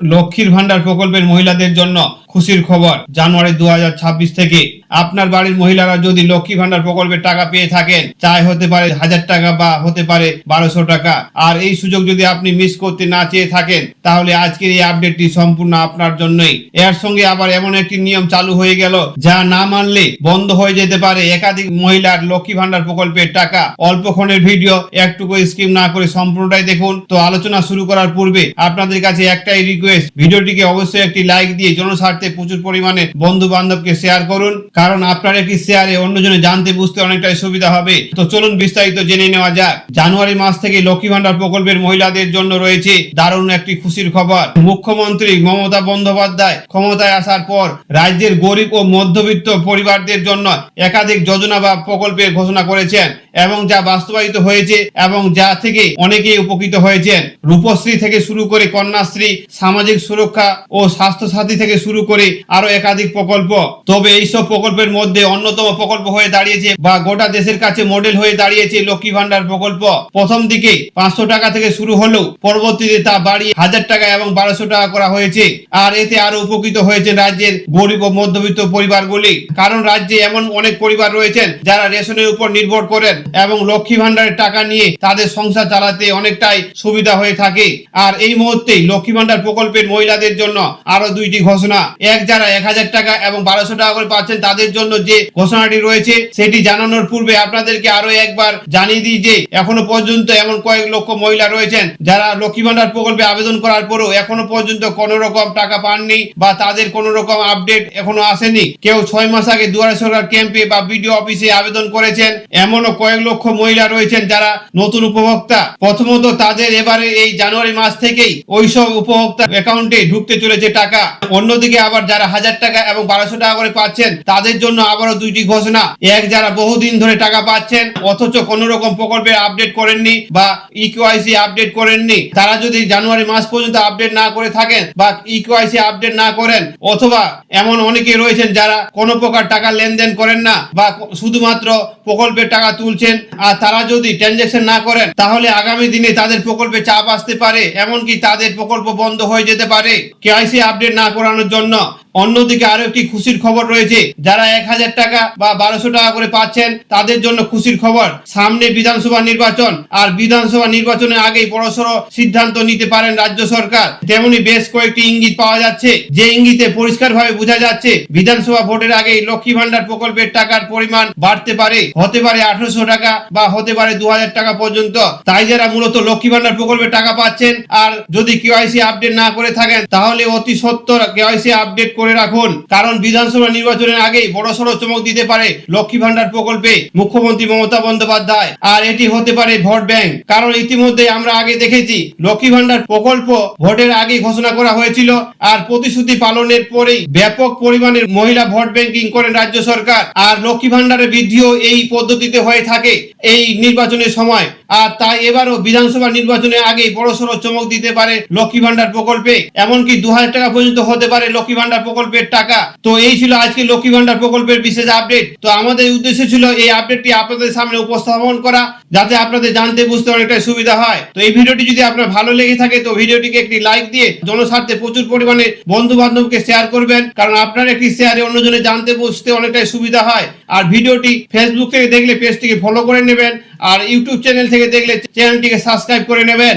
লক্ষ্মীর ভান্ডার প্রকল্পের মহিলাদের জন্য খুশির খবর জানুয়ারি দু হাজার ছাব্বিশ থেকে। আপনার বাড়ির মহিলারা যদি লক্ষ্মী ভান্ডার প্রকল্পের টাকা পেয়ে থাকেন, চাই হতে পারে হাজার টাকা বা হতে পারে বারোশো টাকা। আর এই সুযোগ যদি আপনি মিস করতে না চেয়ে থাকেন, তাহলে আজকের এই আপডেটটি সম্পূর্ণ আপনার জন্যই। এর সঙ্গে আবার এমন একটি নিয়ম চালু হয়ে গেল, যা না মানলে বন্ধ হয়ে যেতে পারে। একাধিক মহিলার লক্ষ্মী ভান্ডার প্রকল্পের টাকা অল্পক্ষণের ভিডিও একটুকু স্কিম না করে সম্পূর্ণটাই দেখুন। তো আলোচনা শুরু করার পূর্বে আপনাদের কাছে একটাই রিকোয়েস্ট ভিডিওটিকে অবশ্যই একটি লাইক দিয়ে জনস্বার্থে প্রচুর পরিমাণে বন্ধু বান্ধবকে শেয়ার করুন। কারণ আপনার একটি শেয়ারে অন্যজনে জানতে বুঝতে অনেকটাই সুবিধা হবে। তো চলুন বিস্তারিত জেনে নেওয়া যাক। জানুয়ারি মাস থেকে লক্ষ্মী ভান্ডার প্রকল্পের মহিলাদের জন্য রয়েছে দারুণ একটি খুশির খবর। মুখ্যমন্ত্রী মমতা বন্দ্যোপাধ্যায় ক্ষমতায় আসার পর রাজ্যের গরিব ও মধ্যবিত্ত পরিবারদের জন্য একাধিক যোজনা বা প্রকল্পের ঘোষণা করেছেন। এবং যা বাস্তবায়িত হয়েছে এবং যা থেকে অনেকেই উপকৃত হয়েছেন। রূপশ্রী থেকে শুরু করে কন্যাশ্রী, সামাজিক সুরক্ষা ও স্বাস্থ্য সাথী থেকে শুরু করে আরও একাধিক প্রকল্প। তবে এইসব প্রকল্পের মধ্যে অন্যতম প্রকল্প হয়ে দাঁড়িয়েছে বা গোটা দেশের কাছে মডেল হয়ে দাঁড়িয়েছে লক্ষ্মী ভান্ডার প্রকল্প। প্রথম দিকে পাঁচশো টাকা থেকে শুরু হলেও পরবর্তীতে তা বাড়িয়ে হাজার টাকা এবং বারোশো টাকা করা হয়েছে। আর এতে আরও উপকৃত হয়েছে রাজ্যের গরিব ও মধ্যবিত্ত পরিবারগুলি। কারণ রাজ্যে এমন অনেক পরিবার রয়েছেন যারা রেশনের উপর নির্ভর করেন। এবং লক্ষ্মী ভান্ডারের টাকা নিয়ে তাদের সংসার চালাতে অনেকটাই সুবিধা হয়ে থাকে। আর এই মুহূর্তেই লক্ষ্মী ভান্ডার প্রকল্পের মহিলাদের জন্য আরও দুইটি ঘোষণা। এক যারা এক হাজার টাকা এবং বারোশো টাকা করে পাচ্ছেন, তাদের জন্য যে ঘোষণাটি রয়েছে, সেটি জানানোর পূর্বে আপনাদেরকে আরও একবার জানিয়ে দিই যে, এখনও পর্যন্ত এমন কয়েক লক্ষ মহিলা রয়েছেন যারা লক্ষ্মী ভান্ডার প্রকল্পে আবেদন করার পরও এখনও পর্যন্ত কোনো রকম টাকা পাননি বা তাদের কোনো রকম আপডেট এখনও আসেনি। কেউ ছয় মাস আগে দুয়ারে সরকার ক্যাম্পে বা বিডিও অফিসে আবেদন করেছেন, এমনও কয়েক লক্ষ মহিলা রয়েছেন যারা নতুন উপভোক্তা। প্রথমত তাদের এবারে এই জানুয়ারি মাস থেকেই ওইসব উপভোক্তা অ্যাকাউন্টে ঢুকতে চলেছে টাকা। অন্যদিকে আবার যারা হাজার টাকা এবং বারোশো টাকা করে পাচ্ছেন, তাদের জন্য আবারও দুইটি ঘোষণা। এক, যারা বহুদিন ধরে টাকা পাচ্ছেন, অথচ কোনো রকম প্রকল্পের আপডেট করেননি বা ইকিউআইসি আপডেট করেননি। তারা যদি জানুয়ারি মাস পর্যন্ত আপডেট না করে থাকেন বা ইকিউআইসি আপডেট না করেন, অথবা এমন অনেকে রয়েছেন যারা কোনো প্রকার টাকা লেনদেন করেন না বা শুধুমাত্র প্রকল্পের টাকা তুলছেন আর তারা যদি ট্রানজেকশন না করেন, তাহলে আগামী দিনে তাদের প্রকল্পে চাপ আসতে পারে, এমনকি তাদের প্রকল্প বন্ধ হয়ে যেতে পারে। কেআইসি আপডেট না করানোর জন্য অন্যদিকে আরও একটি খুশির খবর রয়েছে। যারা এক হাজার টাকা বা বারোশো টাকা করে পাচ্ছেন, তাদের জন্য খুশির খবর, সামনে বিধানসভা নির্বাচন। আর বিধানসভা নির্বাচনের আগেই বড়সড় সিদ্ধান্ত নিতে পারেন রাজ্য সরকার। তেমনি বেশ কয়েকটি ইঙ্গিত পাওয়া যাচ্ছে। যে ইঙ্গিতে পরিষ্কার ভাবে বোঝা যাচ্ছে, বিধানসভা ভোটের আগেই লক্ষ্মী ভান্ডার প্রকল্পের টাকার পরিমাণ বাড়তে পারে। হতে পারে আঠারোশো টাকা বা হতে পারে দু হাজার টাকা পর্যন্ত। তাই যারা মূলত লক্ষ্মী ভান্ডার প্রকল্পের টাকা পাচ্ছেন, আর যদি কেওয়াইসি আপডেট না করে থাকেন, তাহলে অতি সত্তর কেওয়াইসি আপডেট করে রাখুন। কারণ বিধানসভা নির্বাচনের আগেই বড়সড় চমক দিতে পারে লক্ষ্মী ভান্ডার প্রকল্পে মুখ্যমন্ত্রী মমতা বন্দ্যোপাধ্যায়। আর এটি হতে পারে ভোট ব্যাংক। কারণ ইতিমধ্যে আমরা আগে দেখেছি লক্ষ্মী ভান্ডার প্রকল্প ভোটের আগে ঘোষণা করা হয়েছিল। আর প্রতিশ্রুতি পালনের পরেই ব্যাপক পরিমাণের মহিলা ভোট ব্যাংকিং করেন রাজ্য সরকার। আর লক্ষ্মী ভান্ডারের বৃদ্ধিও এই পদ্ধতিতে হয়ে থাকে এই নির্বাচনের সময়। আর তাই এবারও বিধানসভা নির্বাচনের আগে বড়সড় চমক দিতে পারে লক্ষ্মী ভান্ডার প্রকল্পে। এমনকি দু হাজার টাকা পর্যন্ত হতে পারে লক্ষ্মী ভান্ডার প্রকল্পের টাকা। তো এই ছিল আজকে লক্ষ্মী ভান্ডার প্রকল্পের বিশেষ আপডেট। তো আমাদের উদ্দেশ্য ছিল এই আপডেটটি আপনাদের সামনে উপস্থাপন করা, যাতে আপনাদের জানতে বুঝতে অনেকটা সুবিধা হয়। তো এই ভিডিওটি যদি আপনার ভালো লেগে থাকে, তো ভিডিওটিকে একটি লাইক দিয়ে জনস্বার্থে প্রচুর পরিমাণে বন্ধু বান্ধবকে শেয়ার করবেন। কারণ আপনার একটি শেয়ারে অন্যজনে জানতে বুঝতে অনেকটাই সুবিধা হয়। আর ভিডিওটি ফেসবুক থেকে দেখলে পেজটিকে ফলো করে নেবেন। আর ইউটিউব চ্যানেল থেকে দেখলে চ্যানেলটিকে সাবস্ক্রাইব করে নেবেন।